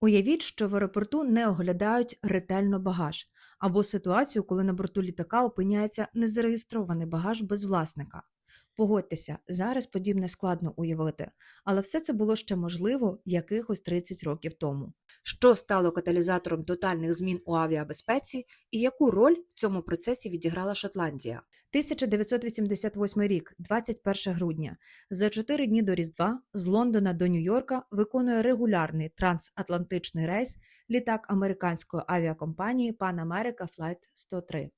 Уявіть, що в аеропорту не оглядають ретельно багаж, або ситуацію, коли на борту літака опиняється незареєстрований багаж без власника. Погодьтеся, зараз подібне складно уявити, але все це було ще можливо якихось 30 років тому. Що стало каталізатором тотальних змін у авіабезпеці і яку роль в цьому процесі відіграла Шотландія? 1988 рік, 21 грудня. За чотири дні до Різдва з Лондона до Нью-Йорка виконує регулярний трансатлантичний рейс літак американської авіакомпанії Pan America Flight 103.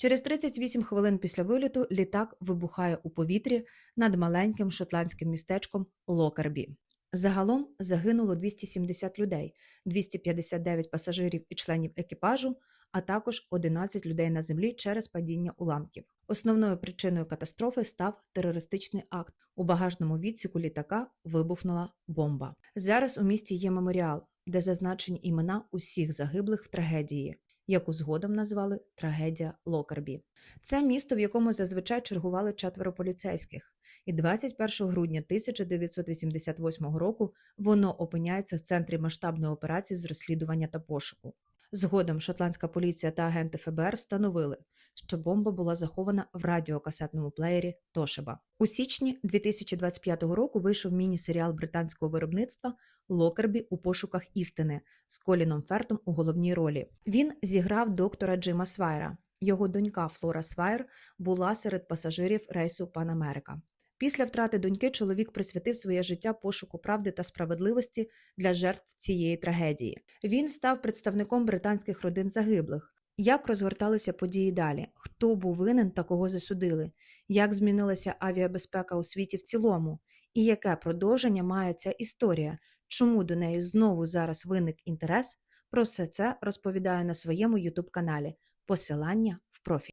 Через 38 хвилин після виліту літак вибухає у повітрі над маленьким шотландським містечком Локербі. Загалом загинуло 270 людей, 259 пасажирів і членів екіпажу, а також 11 людей на землі через падіння уламків. Основною причиною катастрофи став терористичний акт. У багажному відсіку літака вибухнула бомба. Зараз у місті є меморіал, де зазначені імена усіх загиблих в трагедії, яку згодом назвали трагедія Локербі. Це місто, в якому зазвичай чергували четверо поліцейських, і 21 грудня 1988 року воно опиняється в центрі масштабної операції з розслідування та пошуку. Згодом шотландська поліція та агенти ФБР встановили, що бомба була захована в радіокасетному плеєрі Тошеба. У січні 2025 року вийшов міні-серіал британського виробництва Локербі у пошуках істини з Коліном Фертом у головній ролі. Він зіграв доктора Джима Свайра. Його донька Флора Свайр була серед пасажирів рейсу Пан Америка. Після втрати доньки чоловік присвятив своє життя пошуку правди та справедливості для жертв цієї трагедії. Він став представником британських родин загиблих. Як розгорталися події далі? Хто був винен та кого засудили? Як змінилася авіабезпека у світі в цілому? І яке продовження має ця історія? Чому до неї знову зараз виник інтерес? Про все це розповідаю на своєму youtube каналі. Посилання в профілі.